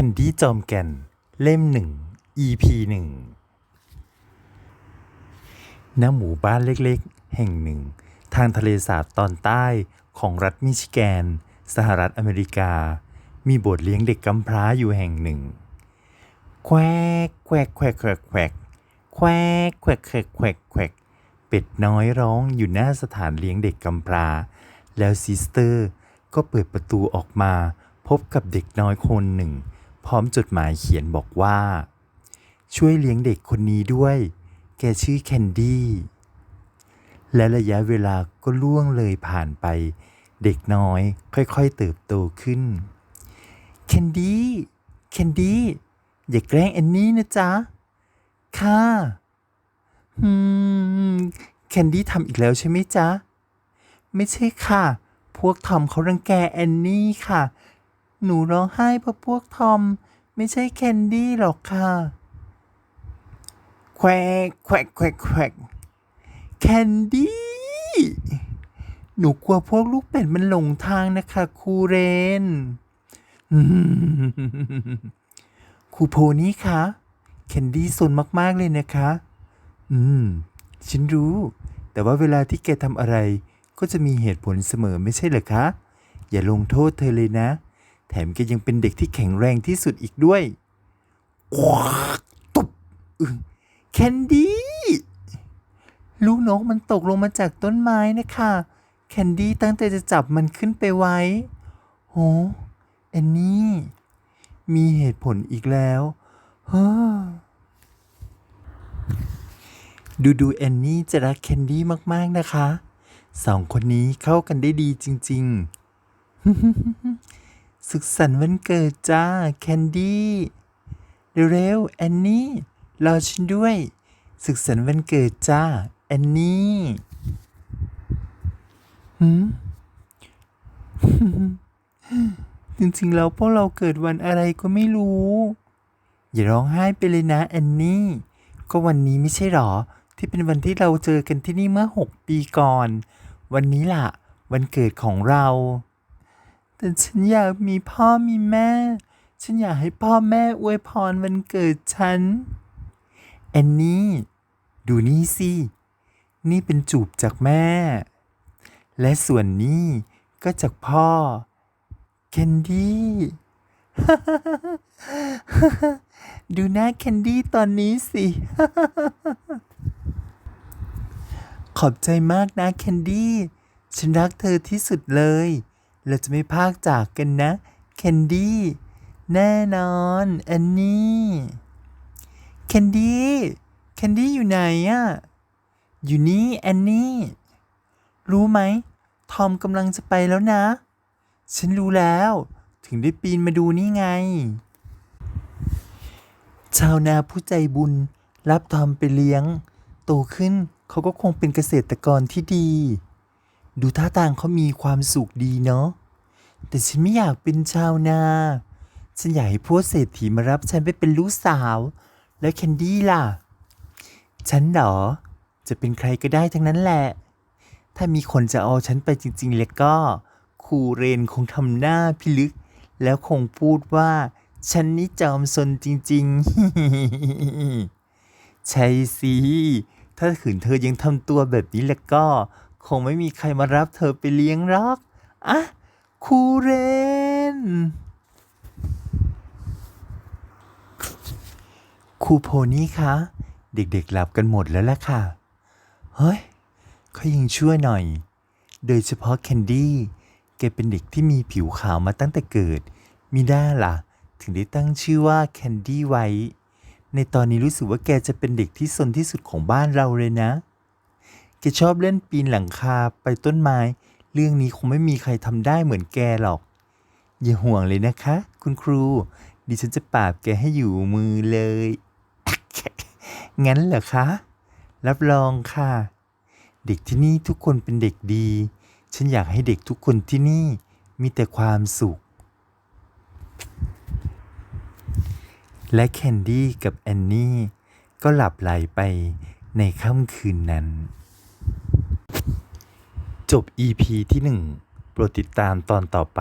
คนดี้จอมแก่น เล่มหนึ่ง EP หนึ่งณหมู่บ้านเล็กๆ แห่งหนึ่ง ทางทะเลสาบตอนใต้ของรัฐมิชิแกน สหรัฐอเมริกา มีโบสถ์เลี้ยงเด็กกำพร้าอยู่แห่งหนึ่ง แควกแควกแควกแควกแควกแควกแควกแควกแควกแควกเป็ดน้อยร้องอยู่หน้าสถานเลี้ยงเด็กกำพร้า แล้วซิสเตอร์ก็เปิดประตูออกมาพบกับเด็กน้อยคนหนึ่ง พร้อมจดหมายเขียนบอกว่า ช่วยเลี้ยงเด็กคนนี้ด้วย แกชื่อแคนดี้ และระยะเวลาก็ล่วงเลยผ่านไป เด็กน้อยค่อยๆเติบโตขึ้น แคนดี้แคนดี้อย่าแกล้งแอนนี่นะจ๊ะ ค่ะอืมแคนดี้ทำอีกแล้วใช่ไหมจ๊ะ ไม่ใช่ค่ะ พวกทอมเขารังแกแอนนี่ค่ะ หนูร้องไห้เพราะพวกทอม ไม่ใช่แคนดี้หรอกค่ะ แควกแควกแควกแควกแคนดี้ หนูกลัวพวกลูกเป็ดมันหลงทางนะคะครูเรนอืมครูโพนี่คะแคนดี้สนมาก ๆ เลยนะคะ อืม ฉันรู้ แต่ว่าเวลาที่แกทำอะไร ก็จะมีเหตุผลเสมอไม่ใช่เหรอคะ อย่าลงโทษเธอเลยนะ แถมแกยังเป็นเด็กที่แข็งแรงที่สุดอีกด้วยควักตุบอึงแคนดี้ลูกนกมันตกลงมาจากต้นไม้นะคะแคนดี้ตั้งใจจะจับมันขึ้นไปไว้ โหแอนนี่ มีเหตุผลอีกแล้วเฮ้อดูดูแอนนี่จะรักแคนดี้มาก ๆ นะคะ สองคนนี้เข้ากันได้ดีจริง ๆ สุขสันต์วันเกิดจ้าแคนดี้เร็วๆแอนนี่รอฉันด้วย สุขสันต์วันเกิดจ้าแอนนี่หืมจริงๆแล้วพวกเราเกิดวันอะไรก็ไม่รู้ อย่าร้องไห้ไปเลยนะแอนนี่ ก็วันนี้ไม่ใช่หรอ ที่เป็นวันที่เราเจอกันที่นี่เมื่อหกปีก่อน วันนี้ล่ะ วันเกิดของเรา แต่ฉันอยากมีพ่อมีแม่ ฉันอยากให้พ่อแม่อวยพรวันเกิดฉัน แอนนี่ ดูนี่สิ นี่เป็นจูบจากแม่ และส่วนนี้ก็จากพ่อแคนดี้ ดูหน้าแคนดี้ตอนนี้สิ ขอบใจมากนะแคนดี้ ฉันรักเธอที่สุดเลย เราจะไม่พากจากกันนะ แคนดี้ แน่นอน อันนี้ แคนดี้ แคนดี้อยู่ไหนอะอยู่นี่แอนนี่ รู้ไหม ทอมกำลังจะไปแล้วนะ ฉันรู้แล้ว ถึงได้ปีนมาดูนี่ไง ชาวนาผู้ใจบุญ รับทอมไปเลี้ยง โตขึ้นเขาก็คงเป็นเกษตรกรที่ดี ดูท่าทางเขามีความสุขดีเนาะ แต่ฉันไม่อยากเป็นชาวนา ฉันอยากให้พวกเศรษฐีมารับฉันไปเป็นลูกสาว แล้วแคนดี้ล่ะ ฉันเหรอ จะเป็นใครก็ได้ทั้งนั้นแหละ ถ้ามีคนจะเอาฉันไปจริง ๆ แล้วก็ครูเรนคงทำหน้าพิลึก แล้วคงพูดว่า ฉันนี่จอมซนจริง ๆ ใช่สิ ถ้าขืนเธอยังทำตัวแบบนี้แล้วก็ คงไม่มีใครมารับเธอไปเลี้ยงหรอก อะ ครูเรน ครูโพนี่คะ เด็กๆหลับกันหมดแล้วล่ะค่ะ เฮ้ยเขายังช่วยหน่อย โดยเฉพาะแคนดี้ แกเป็นเด็กที่มีผิวขาวมาตั้งแต่เกิด มีด้าล่ะ ถึงได้ตั้งชื่อว่าแคนดี้ไว้ ในตอนนี้รู้สึกว่าแกจะเป็นเด็กที่ซนที่สุดของบ้านเราเลยนะ แกชอบเล่นปีนหลังคาไปต้นไม้ เรื่องนี้คงไม่มีใครทำได้เหมือนแกหรอก อย่าห่วงเลยนะคะ คุณครู ดิฉันจะปราบแกให้อยู่มือเลย งั้นเหรอคะ รับรองค่ะ เด็กที่นี่ทุกคนเป็นเด็กดี ฉันอยากให้เด็กทุกคนที่นี่มีแต่ความสุข และแคนดี้กับแอนนี่ก็หลับไหลไปในค่ำคืนนั้น จบ EP ที่ 1 โปรดติดตามตอนต่อไป